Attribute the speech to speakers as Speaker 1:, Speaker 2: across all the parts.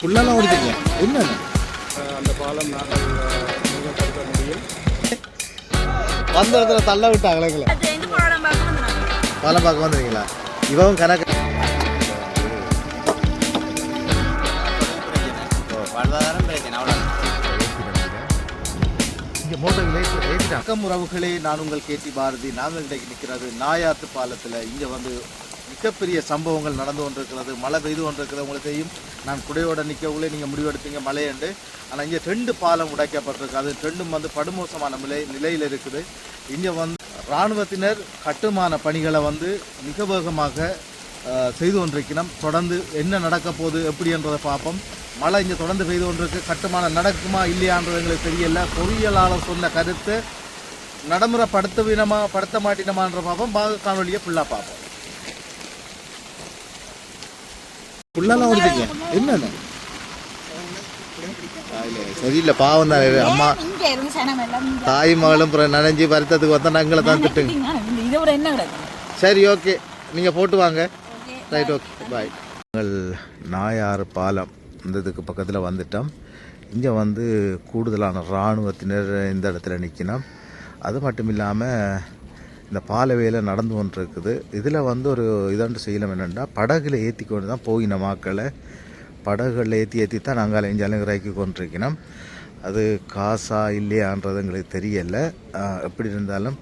Speaker 1: ஃபுல்லாலாம் ஓடிட்டீங்க. என்ன
Speaker 2: அந்த பாலம் நாங்கள் முடியும்.
Speaker 1: வந்த இடத்துல தள்ள விட்டாங்களே எங்களை? பாலம் பார்க்க வந்துருக்கீங்களா இவன் கணக்கு அக்கம் உறவுகளே நான் உங்கள் கேட்டி பாரதி. நாங்கள் இன்றைக்கு நிற்கிறது நாயாத்து பாலத்தில். இங்கே வந்து மிகப்பெரிய சம்பவங்கள் நடந்து கொண்டிருக்கிறது. மழை பெய்து கொண்டிருக்கிறது உங்களுக்கு தெரியும். நான் குடையோட நிற்கவுள்ளே நீங்கள் முடிவெடுத்தீங்க மழையண்டு ஆனால் இங்கே ரெண்டு பாலம் உடைக்கப்பட்டிருக்கு. அது ரெண்டும் வந்து படுமோசமான நிலை நிலையில் இருக்குது. இங்கே வந்து இராணுவத்தினர் கட்டுமான பணிகளை வந்து மிக வேகமாக செய்து கொண்டிருக்கணும். தொடர்ந்து என்ன நடக்க போகுது எப்படி என்றதை பார்ப்போம். மழை இங்கே தொடர்ந்து பெய்து கொண்டிருக்கு. கட்டுமானம் நடக்குமா இல்லையான்றது எங்களுக்கு தெரியல. பொறியியலாளர் சொன்ன கருத்து நடைமுறைப்படுத்துவினமா படுத்த மாட்டினமான்ற பார்ப்போம். பாக காணொலியை ஃபுல்லாக பார்ப்போம். ஃபுல்லாலாம் ஓடிட்டீங்க. என்னென்ன? சரியில்லை பாவம் தான். அம்மா. தாய் மகளும் நனைஞ்சு வருத்தத்துக்கு வந்தா நாங்களை தான் திட்டுங்க.
Speaker 3: என்ன
Speaker 1: சரி ஓகே. நீங்கள் போட்டு வாங்க. Right okay. பாய் நாங்கள் நாயாறு பாலம் இந்த இதுக்கு பக்கத்தில் வந்துட்டோம். இங்கே வந்து கூடுதலான இராணுவத்தினர் இந்த இடத்துல நிற்கணும் அது மட்டும் இல்லாமல் இந்த பாலவேல நடந்து கொண்டிருக்குது. இதில் வந்து ஒரு இதாண்டு செய்யலாம் என்னென்னா படகுல ஏற்றி கொண்டு தான் போயின மாக்களை படகுகளில் ஏற்றி ஏற்றி தான் நாங்கள் அலைஞ்சாலும் இறக்கி கொண்டிருக்கணும் அது காசா இல்லையான்றது எங்களுக்கு தெரியலை. எப்படி இருந்தாலும்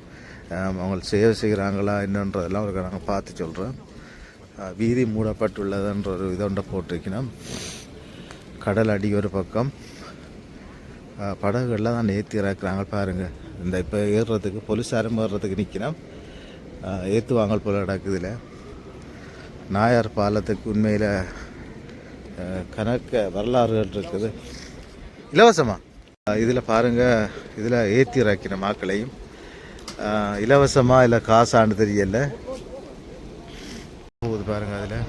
Speaker 1: அவங்க சேவை செய்கிறாங்களா என்னன்றதெல்லாம் அவருக்கு நாங்கள் பார்த்து சொல்கிறோம் வீதி மூடப்பட்டுள்ளதுன்ற ஒரு இதொண்ட போட்டிருக்கணும் கடல் அடி ஒரு பக்கம். படகுகள்லாம் படகுகளில் தான் ஏற்றி இறக்குறாங்க பாருங்கள் இந்த இப்போ ஏறுறதுக்கு போலீஸாரும் ஏறுறதுக்கு நிற்கணும் ஏற்றுவாங்க போல நடக்குதுல. நாயார் பாலத்துக்கு உண்மையில் கணக்க வரலாறுகள் இருக்குது. இலவசமாக இதில் பாருங்கள் இதில் ஏற்றி இறக்கின மாக்களையும். இலவசமாக இல்லை காசான்னு தெரியல. போகுது பாருங்கள் அதில்.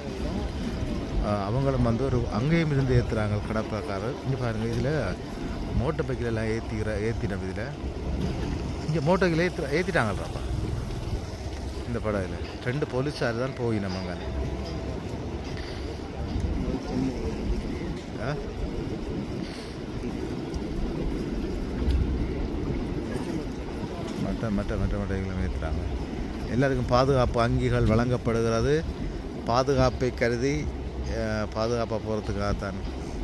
Speaker 1: அவங்களும் வந்து ஒரு அங்கேயும் இருந்து ஏற்றுறாங்க கடப்பாக்காரர். இங்கே பாருங்கள் இதில் மோட்டர் பைக்கிலெல்லாம் ஏற்றிக்கிற ஏற்றினோம் இதில். இங்கே மோட்டோக்கில் ஏற்றி ஏற்றிட்டாங்கள்றாப்பா இந்த படம் இல்லை ரெண்டு போலீஸார் தான் போய் நம்ம அங்கே. ஆ? மற்ற மற்ற மற்ற மட்டைகளும் ஏற்றுறாங்க எல்லாருக்கும் பாதுகாப்பு அங்கிகள் வழங்கப்படுகிறது. பாதுகாப்பை கருதி பாதுகாப்பாக போகிறதுக்காகத்தான்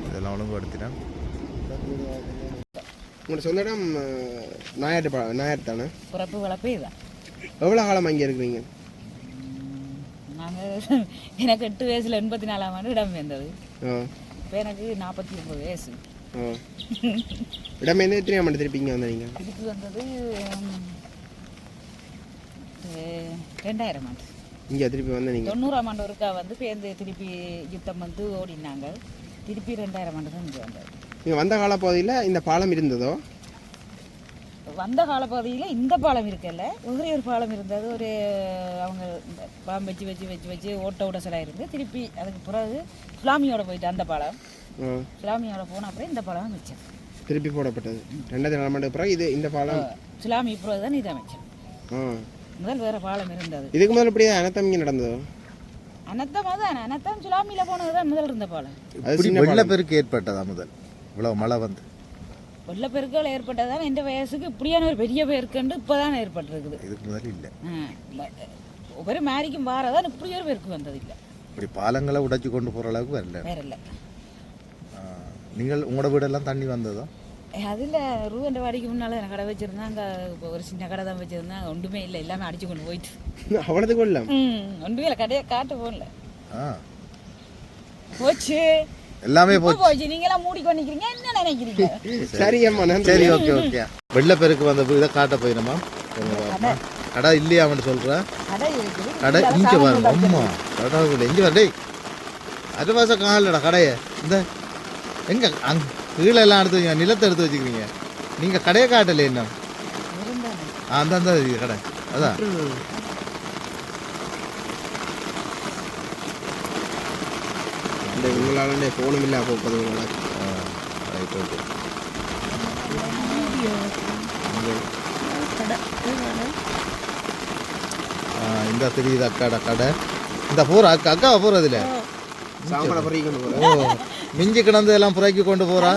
Speaker 1: இதெல்லாம் ஒழுங்குபடுத்தினேன்
Speaker 2: உங்களோட சொந்த இடம் நாயாட்டு நாயாட்டு தானே?
Speaker 3: பிறப்பு வளர்ப்பு இதுதான்.
Speaker 2: எவ்வளோ காலம் அங்கே இருக்கிறீங்க?
Speaker 3: நாங்கள் எனக்கு எட்டு வயசுல எண்பத்தி நாலாம் ஆண்டு இடம் வந்தது இப்போ எனக்கு நாற்பத்தி ஒன்பது வயசு
Speaker 2: இடமே எந்த எத்தனை ஆமாண்டு திருப்பி இங்கே வந்தீங்க?
Speaker 3: திருப்பி வந்தது ரெண்டாயிரம் ஆண்டு.
Speaker 2: இங்கே திருப்பி வந்த நீங்கள்
Speaker 3: தொண்ணூறாம் ஆண்டு ஒருக்கா வந்து பேருந்து திருப்பி யுத்தம் வந்து ஓடினாங்க. திருப்பி ரெண்டாயிரம் ஆண்டு தான் இங்கே வந்தது.
Speaker 2: நீங்கள் வந்த காலப்பகுதியில் இந்த பாலம் இருந்ததோ?
Speaker 3: வந்த காலப்பகுதியில் இந்த பாலம் இருக்கல ஒரே ஒரு பாலம் இருந்தது. ஒரு அவங்க இந்த பாம்பு வச்சு வச்சு வச்சு வச்சு ஓட்ட உடசலாக இருந்து திருப்பி அதுக்கு பிறகு சுலாமியோட போயிட்டு அந்த பாலம். சுலாமியோட போன அப்புறம் இந்த பாலம் மிச்சம்
Speaker 2: திருப்பி போடப்பட்டது. ரெண்டாயிரத்தி நாலாம் ஆண்டு பிறகு இது இந்த பாலம்.
Speaker 3: சுலாமி பிறகு தான் இது அமைச்சம்
Speaker 2: ஆ.
Speaker 3: முதல் வேற பாலம் இருந்தது.
Speaker 2: இதுக்கு முதல்ல இப்படியே அனத்தம் இங்கே நடந்ததோ?
Speaker 3: அனத்தம் அதான் அனத்தம் சுலாமியில் போனது தான் முதல் இருந்த பாலம்.
Speaker 2: அது
Speaker 1: இப்படி
Speaker 2: சின்ன
Speaker 1: வெள்ளப்பெருக்கு ஏற்பட்டதா முதல்? இவ்வளோ மழை வந்து.
Speaker 3: வெள்ளப்பெருக்கள் ஏற்பட்டதான் எந்த வயசுக்கு இப்படியான ஒரு பெரிய பெருக்குண்டு இப்போ தான் ஏற்பட்டிருக்குது.
Speaker 1: இதுக்கு முதல் இல்லை.
Speaker 3: இல்ல, ஒவ்வொரு மேரிக்கும் வாரதான் இப்படி ஒரு பெருக்கு வந்தது இல்லை
Speaker 1: இப்படி பாலங்களை உடைச்சி கொண்டு போகிற அளவுக்கு வரல.
Speaker 3: இல்லை
Speaker 1: ஆ, நீங்கள் உங்களோட வீடெல்லாம் தண்ணி வந்ததா?
Speaker 3: அதில் ரூவண்ட வாடிக்கு முன்னால் கடை வச்சுருந்தாங்க? ஒரு சின்ன கடை தான் வச்சுருந்தேன். ஒன்றுமே இல்லை. எல்லாமே அடிச்சு கொண்டு போயிட்டு.
Speaker 2: அவ்வளோது கொள்ளம்.
Speaker 3: ம் ஒன்றுமே இல்லை. கடையை காட்ட போகல.
Speaker 1: ஆ.
Speaker 3: போச்சு.
Speaker 1: எல்லாமே போச்சு.
Speaker 3: போச்சு. நீங்களாம் மூடிக்கொண்டு நிற்கிறீங்க என்ன நினைக்கிறீங்க?
Speaker 2: சரி. அம்மா
Speaker 1: சரி ஓகே ஓகே. வெள்ளப்பெருக்கு வந்த இதை காட்ட போயினமா கடை இல்லையாமன்னு சொல்கிறேன்
Speaker 3: கடை
Speaker 1: இங்கே பாருங்க. அம்மா. கடை இங்கே வர டேய். அது மாதம் காணலடா கடையை. இந்த எங்க அங்க கீழே எல்லாம் எடுத்து வைங்க. நிலத்தை எடுத்து வச்சுக்கிறீங்க. நீங்கள் கடையை காட்டல என்ன? அந்த கடை. அதான்.
Speaker 2: இந்த உங்களால் ஃபோனும் இல்லை போப்பது உங்களால்
Speaker 1: ரைட் ஓகே இந்த தெரியுது அக்காடா கடை இந்த போகிற அக்கா அக்காவை போகிற அதில்
Speaker 2: சாம்பலை பறிக்கணும் போல.
Speaker 1: ஓ மிஞ்சி கிடந்து எல்லாம் புறக்கி கொண்டு போறா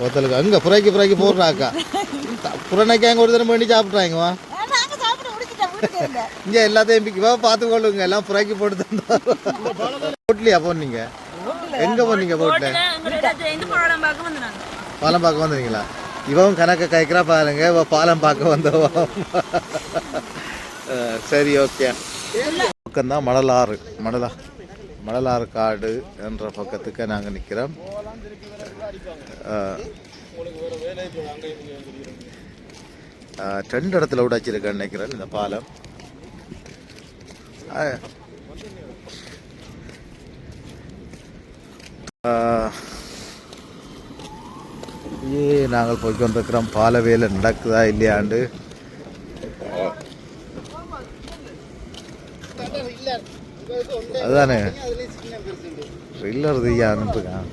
Speaker 1: ஒருத்தலுக்கு அங்க புறக்கி புறக்கி போடுறாக்கா புறனைக்கு அங்கே ஒரு தினம் பண்ணி சாப்பிட்றாங்க இங்க எல்லாத்தையும் பிக்கி வா பார்த்து கொள்ளுங்க எல்லாம் புறக்கி போட்டு தந்தா போட்லையா போனீங்க எங்க போனீங்க போட்ல பாலம் பார்க்க வந்தீங்களா? இவன் கணக்க கைக்கிறா பாருங்க. இவ பாலம் பார்க்க வந்தவா. அஹ், சரி ஓகே பக்கம்தான் மணலாறு மணலா மணலாறு காடு என்ற பக்கத்துக்கு நாங்கள் நிற்கிறோம் ரெண்டு இடத்துல உடைச்சிருக்கேன் நினைக்கிறேன் இந்த பாலம். நாங்கள் போய் கொண்டிருக்கிறோம் பால வேலை நடக்குதா இல்லையாண்டு? அதுதானே ட்ரில்லர் ஐயான்ட்டுருக்கான்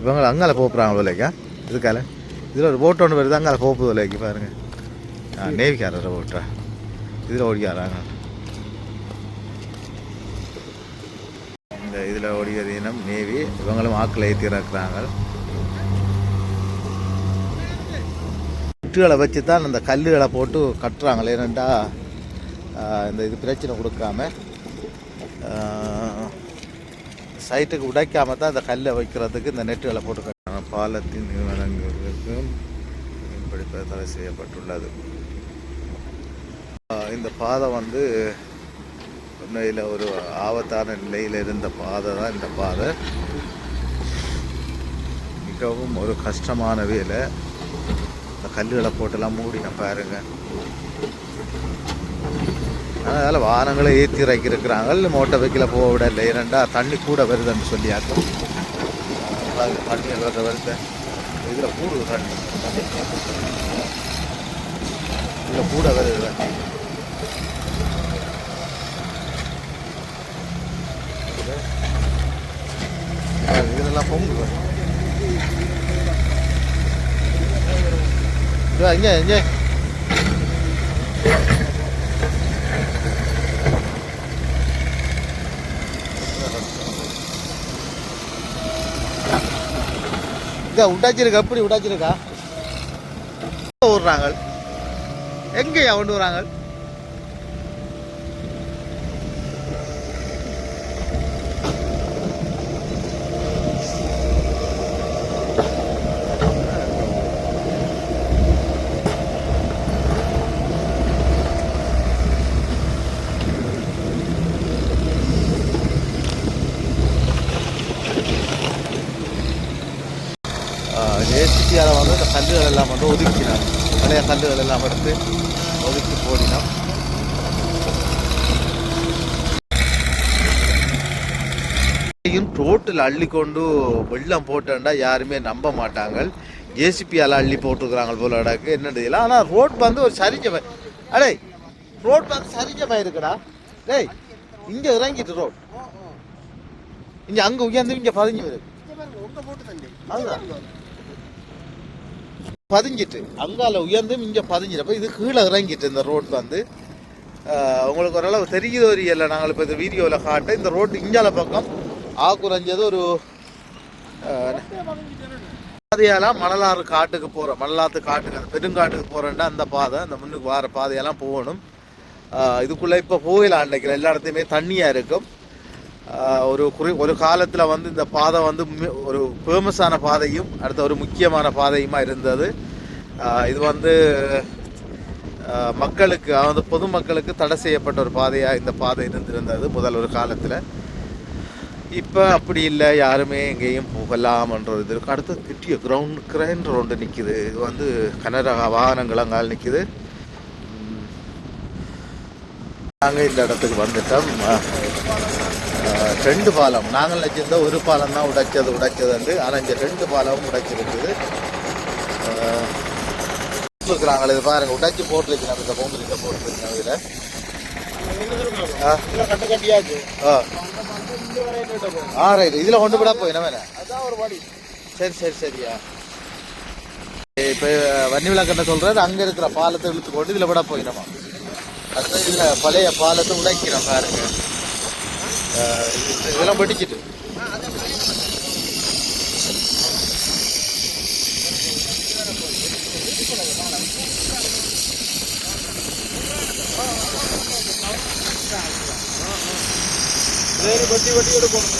Speaker 1: இவங்க அங்கால போப்புறாங்க இல்லைக்கா இதுக்கால. இதில் ஒரு போட்டு ஒன்று வருது அங்கால போப்புது இல்லைக்கு பாருங்க. ஆ நேவிக்காரர் போட்டா. இதில் ஓடிக்காராங்க இந்த இதில் ஓடியது இனம் நேவி இவங்களும் ஆக்கில் ஏற்றி இறக்குறாங்க. இட்டுகளை வச்சு தான் அந்த கல்லுகளை போட்டு கட்டுறாங்களே ஏனெண்டா இந்த இது பிரச்சனை கொடுக்காம சைட்டுக்கு உடைக்காம தான் இந்த கல்லை வைக்கிறதுக்கு இந்த நெட்டுகளை போட்டு கட்டுறாங்க. பாலத்தின் நிறுவனங்களுக்கு இப்படி தடை செய்யப்பட்டுள்ளது. இந்த பாதை வந்து உண்மையில் ஒரு ஆபத்தான நிலையில் இருந்த பாதை தான் இந்த பாதை. மிகவும் ஒரு கஷ்டமான வேலை. இந்த கல்லுகளை போட்டெல்லாம் மூடின பாருங்க. அதனால் வாகனங்களை ஏற்றி இறக்கியிருக்கிறாங்க. மோட்டர் வைக்கல போக விடல. ஏனண்டா தண்ணி கூட வருதுன்னு சொல்லியாக்கும் அதாவது தண்ணி வருது வருது. இதில் கூடுது தண்ணி. இதில் கூட வருது தண்ணி. இதெல்லாம் பொங்குது இதோ இங்கே இங்கே இங்கே உண்டாச்சிருக்கா? எப்படி உண்டாச்சிருக்கா? ஓடுறாங்க எங்கேயா கொண்டு வராங்க ஜேசிபியால் வந்து இந்த கல்லுகள் எல்லாம் வந்து ஒதுக்கினாங்க பழைய கல்லுகள் எல்லாம் எடுத்து ஒதுக்கி போடினோம். ரோட்டில் அள்ளி கொண்டு வெள்ளம் போட்டேன்டா யாருமே நம்ப மாட்டாங்க ஜேசிபியால் அள்ளி போட்டுருக்குறாங்க போல இடக்கு என்னது இல்லை ஆனால் ரோட் வந்து ஒரு சரிஞ்ச பய- அடே ரோட் வந்து சரிஞ்ச பயம் இருக்குடா டேய் இங்கே இறங்கிட்டு ரோட் இங்கே அங்கே உயர்ந்து இங்கே பதிஞ்சு வருது. அதுதான். பதிஞ்சிட்டு அங்கால உயர்ந்து இங்கே பதிஞ்சிட்டு இது கீழே இறங்கிட்டு இந்த ரோட் வந்து. ஆஹ், உங்களுக்கு ஓரளவு தெரியுதோ இல்லை நாங்கள் இப்போ இந்த வீடியோவில் காட்ட இந்த ரோட்டு இங்கால பக்கம் ஆக்குறைஞ்சது ஒரு பாதையெல்லாம் மணலாறு காட்டுக்கு போகிறோம் மணலாத்து காட்டுக்கு அந்த பெருங்காட்டுக்கு போகிறேன்னா அந்த பாதை அந்த முன்னுக்கு வர பாதையெல்லாம் போகணும். இதுக்குள்ளே இப்போ போகலாம் நினைக்கிறேன் எல்லா இடத்தையுமே தண்ணியாக இருக்கும். ஒரு குறி ஒரு காலத்தில் வந்து இந்த பாதை வந்து ஒரு ஃபேமஸான பாதையும் அடுத்த ஒரு முக்கியமான பாதையுமா இருந்தது. இது வந்து மக்களுக்கு அதாவது பொதுமக்களுக்கு தடை செய்யப்பட்ட ஒரு பாதையாக இந்த பாதை இருந்திருந்தது முதல் ஒரு காலத்தில். இப்போ அப்படி இல்லை யாருமே எங்கேயும் போகலாம்ன்ற ஒரு இது இருக்கு. அடுத்து கிட்டிய கிரவுண்ட் கிரைன் ரோண்டு நிற்கிது இது வந்து கனரக வாகனங்கள் அங்கால் நிற்கிது நாங்கள் இந்த இடத்துக்கு வந்துட்டோம். ரெண்டு பாலம். நாங்கள் நினச்சிருந்தா ஒரு பாலம் தான் உடைச்சது உடைச்சது வந்து. ஆனால் இங்கே ரெண்டு பாலமும் உடைச்சிருக்குது. அஹ், இருக்கிறாங்க இது பாருங்க உடைச்சி போட்டிருக்கிறாங்க. இந்த பொங்கலில் போட்டிருக்காங்க இதில். ஆ ஆ ரைட் இதில் கொண்டு விட போய் என்ன
Speaker 2: அதான் ஒரு
Speaker 1: சரி சரி சரியா இப்போ வன்னி விளக்கண்ண சொல்கிறாரு அங்கே இருக்கிற பாலத்தை இழுத்து போட்டு இதில் விட போயிடமா அதுதான் அது இல்லை பழைய பாலத்தை உடைக்கிறோம் பாருங்க. இதெல்லாம் வெடிச்சிட்டு.
Speaker 2: வட்டி வட்டி எடுக்கணும்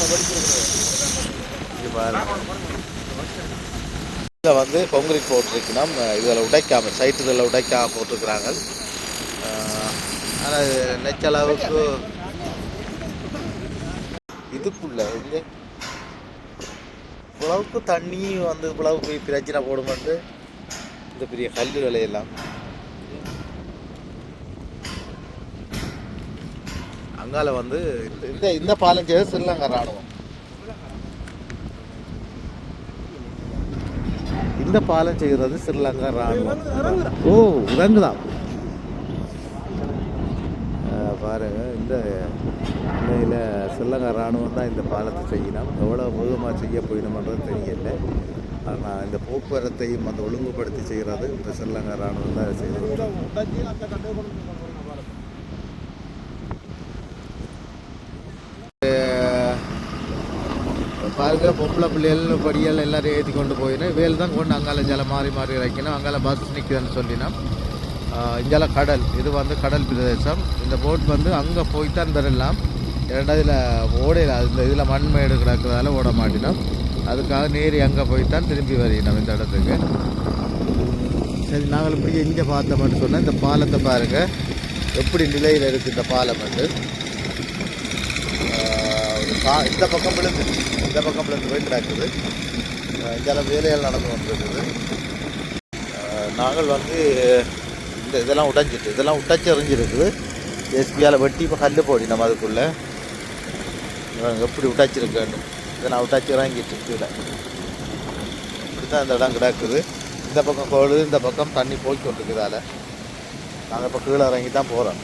Speaker 1: இதில் வந்து கொங்கிரீட் போட்டிருக்கணும் இதில் உடைக்காம சைட்டு இதில் உடைக்காம போட்டிருக்கிறாங்க. ஆனால் நெச்சளவுக்கு இதுக்குள்ள இங்கே. இவ்வளவுக்கு தண்ணி வந்து இவ்வளவுக்கு பிரச்சனை போடுமென்று இந்த பெரிய கல்லுகளை எல்லாம். அங்கால வந்து இந்த- இந்த இந்த பாலம் செய்து ஸ்ரீலங்கா ராணுவம் இந்த பாலம் செய்கிறது ஸ்ரீலங்கா ராணுவம் ஓ இறங்குதான் பாருங்க இந்த நிலையில் சில்லங்க ராணுவம் தான் இந்த பாலத்தை செய்யணும். எவ்வளோ வேகமாக செய்ய போயிடும்ன்றது தெரியல. ஆனால் இந்த போக்குவரத்தையும் அந்த ஒழுங்குபடுத்தி செய்கிறது இந்த சில்லங்க ராணுவம் தான் செய்யணும் பாருங்க பொம்பளை பிள்ளைகள் படியல் எல்லாரும் ஏற்றி கொண்டு போயிடும் வேல் தான் கொண்டு அங்கால ஜலம் மாறி மாறி இறக்கணும் அங்கால பஸ் நிற்குதுன்னு சொல்லினா. இங்கெல்லாம் கடல். இது வந்து கடல் பிரதேசம். இந்த போட் வந்து அங்கே போய் தான் பெறலாம். இரண்டாவது இதில் ஓடையில் இந்த இதில் மண்மேடு கிடக்கிறதால ஓட மாட்டினோம். அதுக்காக நேரி அங்கே போய் தான் திரும்பி வரையினோம் இந்த இடத்துக்கு. சரி நாங்கள் இப்படி இங்கே பார்த்தோம்னு சொன்னால் இந்த பாலத்தை பாருங்கள் எப்படி நிலையில் இருக்குது இந்த பாலம் வந்து கா இந்த பக்கம் விழுந்து இந்த பக்கம் விழுந்து போய் கிடக்குது. ஆஹ் வேலைகள் நடந்து வந்துருக்குது நாங்கள் வந்து இந்த இதெல்லாம் உடைஞ்சிட்டு இதெல்லாம் உடைச்சி எறிஞ்சிருக்குது. எஸ்பியால் வெட்டி இப்போ கல் போடி நம்ம அதுக்குள்ளே. எப்படி உடைச்சிருக்கேன்னு. இதை நான் உடைச்சி இறங்கிட்டு கீழே. இப்படி தான் இந்த இடம் கிடக்குது. இந்த பக்கம் கோழு இந்த பக்கம் தண்ணி போய் கொண்டிருக்குதால நாங்கள் இப்போ கீழே இறங்கி தான் போகிறோம்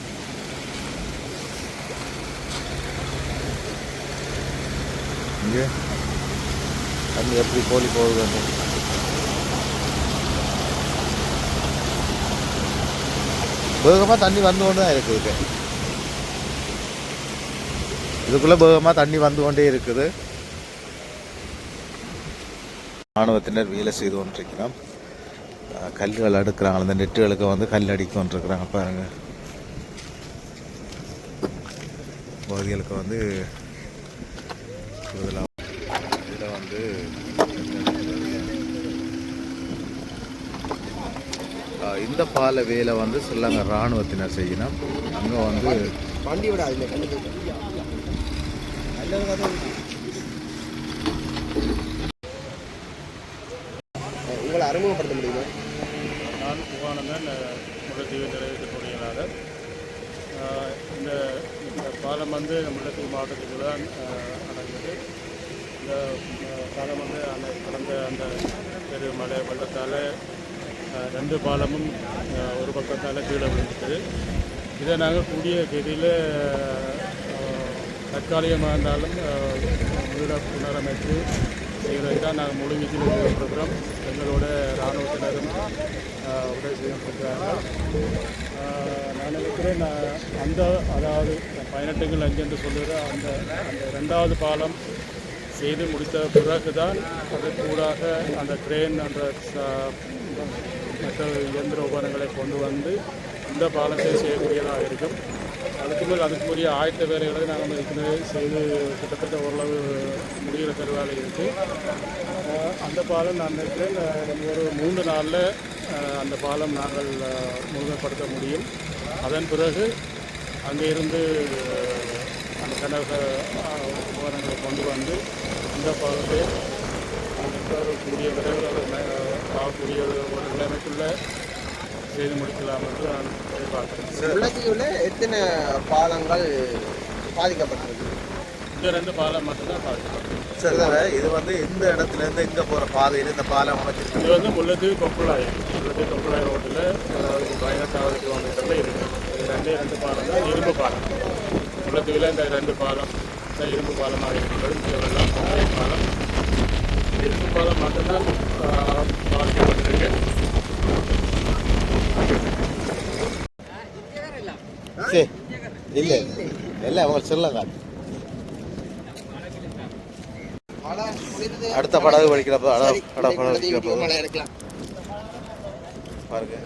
Speaker 1: இங்கே தண்ணி எப்படி கோழி போகுதுன்னு. வேகமாக தண்ணி வந்து கொண்டு தான் இருக்குது இது. இதுக்குள்ளே வேகமாக தண்ணி வந்து கொண்டே இருக்குது. ராணுவத்தினர் வேலை செய்து கொண்டிருக்கிறோம் கல்லுகள் அடுக்கிறாங்க. அந்த நெட்டுகளுக்கு வந்து கல் அடிக்க கொண்டிருக்கிறாங்க. பாருங்கள் பகுதிகளுக்கு வந்து இதில் வந்து இந்த பால வேலை வந்து ஸ்ரீலங்கா இராணுவத்தினர் செய்யணும். அங்கே வந்து
Speaker 2: உங்களை அறிமுகப்படுத்த முடியுமா?
Speaker 4: நான் புகானந்தன் முல்லைத்தீவு நிறைவேற்ற பொறியியலாளர் ஆஹ் இந்த இந்த பாலம் வந்து முல்லைத்தீவு மாவட்டத்துக்கு தான் அடங்குது இந்த பாலம் வந்து அந்த கடந்த அந்த பெரு மழை வெள்ளத்தால் ரெண்டு பாலமும் ஒரு பக்கத்தால் கீழே விழுந்துட்டு இதை நாங்கள் கூடிய கதியில் தற்காலிகமாக இருந்தாலும் ஆஹ், வீட புனரமைத்து செய்கிறதுக்கு தான் நாங்கள் முழு வீச்சில் இருக்கிறோம் எங்களோட இராணுவத்தினரும் உதவி செய்யப்பட்டிருக்கிறார்கள் நான் நினைக்கிறேன் நான் அந்த அதாவது பதினெட்டுங்கள் அஞ்சு என்று சொல்லுகிற அந்த அந்த ரெண்டாவது பாலம் செய்து முடித்த பிறகு தான் அது கூடாக அந்த ட்ரெயின் அந்த மற்ற இயந்திர உபகரணங்களை கொண்டு வந்து இந்த பாலத்தை செய்யக்கூடியதாக இருக்கும். அதுக்கு மேல் அதுக்குரிய ஆயத்த வேலைகளை நாங்கள் ஏற்கனவே செய்து கிட்டத்தட்ட ஓரளவு முடிகிற கருவாலை இருக்குது அந்த பாலம் நான் நினைக்கிறேன் ஒரு மூன்று நாளில் அந்த பாலம் நாங்கள் முழுமைப்படுத்த முடியும். அதன் பிறகு அங்கே இருந்து அந்த கனக உபகரணங்களை கொண்டு வந்து இந்த பாலத்தை கூடிய விரைவில் ந- ஆகக்கூடிய ஒரு நிலைமைக்குள்ள செய்து முடிக்கலாம் என்று நான் எதிர்பார்க்கிறேன்.
Speaker 2: முல்லைத்தீவுல எத்தனை பாலங்கள் பாதிக்கப்பட்டிருக்கு?
Speaker 4: இந்த ரெண்டு பாலம் மட்டும்தான் பாதிக்கப்படும்
Speaker 1: சரி இது வந்து எந்த இடத்துல இருந்து எங்கே போகிற பாதையில் இந்த பாலம் அமைச்சிருக்கு
Speaker 4: இது வந்து முல்லைத்தீவு கொப்புளாய் முல்லைத்தீவு கொப்புளாய் ரோட்டில் பதினெட்டாவது கிலோமீட்டரில் இருக்குது இது ரெண்டே ரெண்டு பாலம் தான் இரும்பு பாலம். முல்லைத்தீவில் இந்த ரெண்டு பாலம் இந்த இரும்பு பாலமாக பழைய பாலம் இரும்பு பாலம் மட்டும்தான்
Speaker 1: சரி. இல்லை இல்லை. அவங்க
Speaker 2: முடிந்தது.
Speaker 1: அடுத்த படகு வலிக்கிறப்போ அட
Speaker 2: சரி,
Speaker 1: அட
Speaker 2: இன்னைக்கு
Speaker 1: படகு
Speaker 2: உள்ளதை
Speaker 1: வலிக்கிறப்போ
Speaker 2: வீடியோ மழை எடுக்கலாம்
Speaker 1: பாருங்க.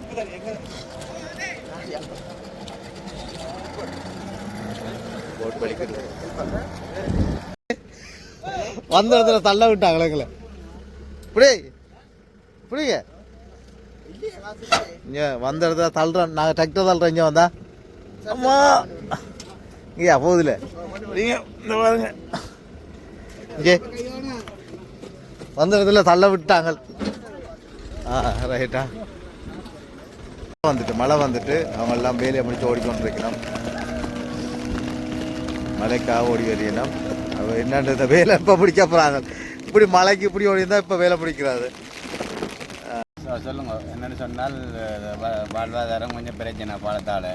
Speaker 1: போட் வலிக்கிறது வந்த இடத்துல தள்ள விட்டாங்களே இப்படி இப்படிங்க இங்கே வந்த இடத்துல தள்ளுறோம் நாங்கள் டிராக்டர் தள்ளுறோம் இங்கே வந்தா. அம்மா. இங்கேயா போகுதுல. நீங்கள் இந்த பாருங்க. இங்கே. வந்த இடத்துல தள்ள விட்டாங்க. ஆ ரைட்டா வந்துட்டு மழை வந்துட்டு அவங்க எல்லாம் வேலையை முடிச்சு ஓடிக்கொண்டிருக்கணும். மழைக்காக ஓடி வரையணும் அவ என்னன்ற இந்த வேலை இப்போ பிடிக்க போகிறாங்க இப்படி மழைக்கு இப்படி ஓடி இருந்தால் இப்போ வேலை பிடிக்கிறாரு
Speaker 5: சொல்லுங்க. என்னன்னு சொன்னால் வாழ்வாதாரம் கொஞ்சம் பிரச்சனை பாலத்தால்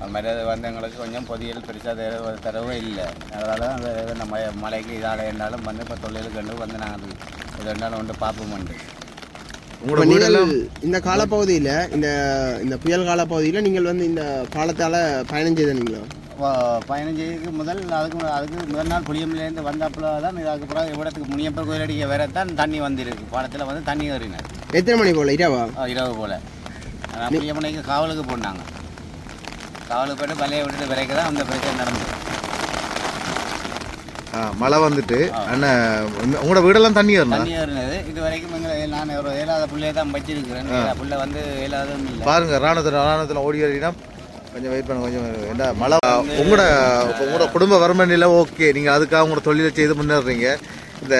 Speaker 5: அது மாதிரி அது வந்து எங்களுக்கு கொஞ்சம் பொதியல் பெருசாக தர தரவே இல்லை. அதனால அந்த நம்ம மலைக்கு இதால் இருந்தாலும் வந்து இப்போ தொழிலுக்கு கண்டு வந்து நாங்கள் இது ரெண்டாலும் வந்து பார்ப்போம் உண்டு
Speaker 2: இந்த காலப்பகுதியில் இந்த இந்த புயல் காலப்பகுதியில் நீங்கள் வந்து இந்த பாலத்தால் பயணம் செய்தீங்களா
Speaker 5: பதினஞ்சுக்கு முதல் அதுக்கு அதுக்கு முதல் நாள் புளியம்லேருந்து வந்தப்போ தான் இதுக்கு பிறகு இவ்விடத்துக்கு முனியப்பர் கோயிலடிக்க வேற தான் தண்ணி வந்திருக்கு. பாலத்தில் வந்து தண்ணி ஏறினார்
Speaker 2: எத்தனை மணி போல? இரவா?
Speaker 5: ஆ, இரவு போல். ஆனால் புளியமனைக்கு காவலுக்கு போனாங்க. காவலுக்கு போயிட்டு வலையை விட்டுட்டு விரைக்க தான் அந்த பிரச்சனை நடந்தது.
Speaker 1: ஆ, மழை வந்துட்டு அண்ணன் உங்களோட வீடெல்லாம் தண்ணி ஏறினா?
Speaker 5: தண்ணி ஏறினது. இது வரைக்கும் எங்களை நான் ஒரு ஏழாவது பிள்ளையை தான் வச்சிருக்கிறேன் பிள்ளை வந்து ஏழாவதும் இல்லை.
Speaker 1: பாருங்க ராணுவத்தில் ராணுவத்தில் ஓடி வரையிடம் கொஞ்சம் வெயிட் பண்ணுங்க கொஞ்சம் என்ன மழை உங்களோட உங்களோட குடும்ப வருமான நிலை ஓகே நீங்கள் அதுக்காக உங்களோட தொழிலை செய்து முன்னேறீங்க. இந்த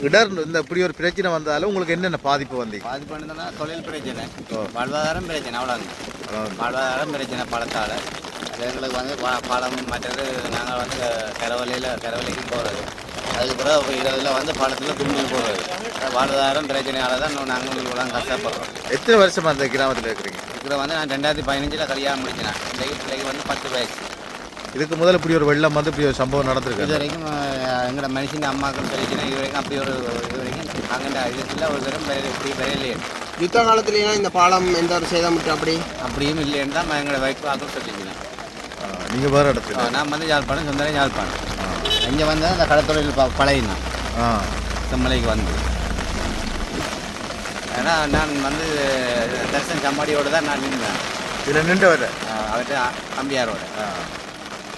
Speaker 1: இடர் இந்த இப்படி ஒரு பிரச்சனை வந்தாலும் உங்களுக்கு என்னென்ன பாதிப்பு வந்தீங்க?
Speaker 5: பாதிப்பு பண்ணதுன்னா தொழில் பிரச்சனை. வாழ்வாதாரம் பிரச்சனை அவ்வளோதான் வாழ்வாதாரம் பிரச்சனை பழத்தால் எங்களுக்கு வந்து பா- பாலம் மற்றது நாங்கள் வந்து கரவலையில் கரவலைக்கு போகிறது அதுக்கு பிறகு இதில் வந்து பாலத்தில் கும்பிட்டு போகிறது வாழ்வாதாரம் பிரச்சனையால தான் நாங்கள் இவ்வளோ கஷ்டப்படுறோம்.
Speaker 1: எத்தனை வருஷமா அந்த கிராமத்தில் இருக்கிறீங்க?
Speaker 5: இதில் வந்து நான் ரெண்டாயிரத்தி பதினஞ்சில் கல்யாணம் முடிச்சினேன் இன்றைக்கு பிள்ளைக்கு வந்து பத்து வயசு.
Speaker 1: இதுக்கு முதல்ல இப்படி ஒரு வெள்ளம் வந்து இப்படி ஒரு சம்பவம்
Speaker 5: இது
Speaker 1: நடந்திருக்கு
Speaker 5: வரைக்கும் அஹ், எங்களோட மனுஷன் அம்மாக்கள் தெரிஞ்சுன்னா இது வரைக்கும் அப்படி ஒரு இது வரைக்கும் அங்கே இதுக்குள்ள ஒரு தரம் பெரிய இப்படி பெரிய
Speaker 2: யுத்த காலத்துலலாம் இந்த பாலம் எந்த ஒரு சேதமிட்டு அப்படி?
Speaker 5: அப்படியும் இல்லைன்னு தான் எங்களோட வைப்பாக்கள் சொல்லிக்கிறேன்.
Speaker 1: நீங்கள் வேறு இடத்துல.
Speaker 5: நான் வந்து யாழ்ப்பாணம் சொந்தம் யாழ்ப்பாணம். இங்கே வந்து அந்த கடத்தொழில் ப பழகினேன்.
Speaker 1: ஆ.
Speaker 5: செம்மலைக்கு வந்து. ஏன்னா நான் வந்து தர்சன் சம்மாடியோடு தான் நான் நின்றேன்.
Speaker 1: இதில் நின்று வர
Speaker 5: அவர்கிட்ட அம்பியாரோட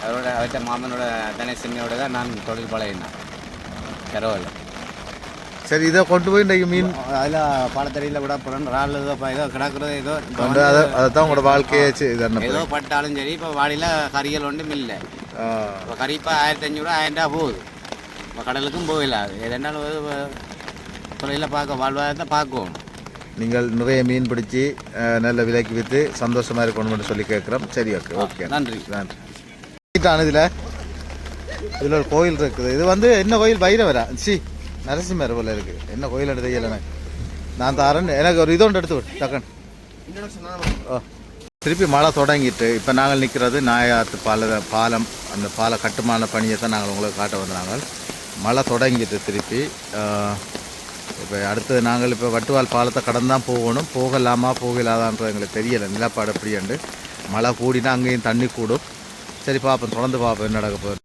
Speaker 5: அவரோட அவர்கிட்ட மாமனோட தனேசன்னையோட தான் நான் தொழில் பழகினேன் கரவல்
Speaker 1: சரி இதை கொண்டு போய் இன்றைக்கு மீன்.
Speaker 5: அதில் பாலத்தடியில் விட போகிறோம் ரால் ஏதோ ஏதோ கிடக்குறது ஏதோ
Speaker 1: அதை தான் உங்களோட வாழ்க்கையே
Speaker 5: ஏதோ பட்டாலும் சரி இப்போ வாடியில் கறிகள் ஒன்றும் இல்லை. இப்போ கறி இப்போ ஆயிரத்தி அஞ்சூறு ஆயிரம் ரூபா போகுது. இப்போ கடலுக்கும் போகல. அது ரெண்டாலும் தொழிலில் பார்க்க வாழ்வாதாரத்தை பார்க்கும்
Speaker 1: நீங்கள் நிறைய மீன் பிடிச்சி நல்ல விலைக்கு விற்று சந்தோஷமாக இருக்கணும்னு சொல்லி கேட்குறோம். சரி ஓகே ஓகே.
Speaker 5: நன்றி.
Speaker 1: நன்றி. ரைட்டான இதில். இதில் ஒரு கோயில் இருக்குது. இது வந்து என்ன கோயில்? பைரவரா? சி நரசிம்மர் போல இருக்குது என்ன கோயில் எடுத்து தெரியல எனக்கு. நான் தாரேன் எனக்கு ஒரு இதோண்டு எடுத்து விடு டக்கன். ஓ. திருப்பி மழை தொடங்கிட்டு இப்போ நாங்கள் நிற்கிறது நாயாத்து பால பாலம் அந்த பால கட்டுமான பணியை தான் நாங்கள் உங்களுக்கு காட்ட வந்தாங்க மழை தொடங்கிட்டு திருப்பி இப்போ அடுத்தது நாங்கள் இப்போ வட்டுவால் பாலத்தை கடந்து தான் போகணும். போகலாமா போகலாதான்றது எங்களுக்கு தெரியலை. நிலப்பாடு அப்படியாண்டு மழை கூடினா அங்கேயும் தண்ணி கூடும். சரி பார்ப்போம். தொடர்ந்து பார்ப்போம் என்ன நடக்க போகுது.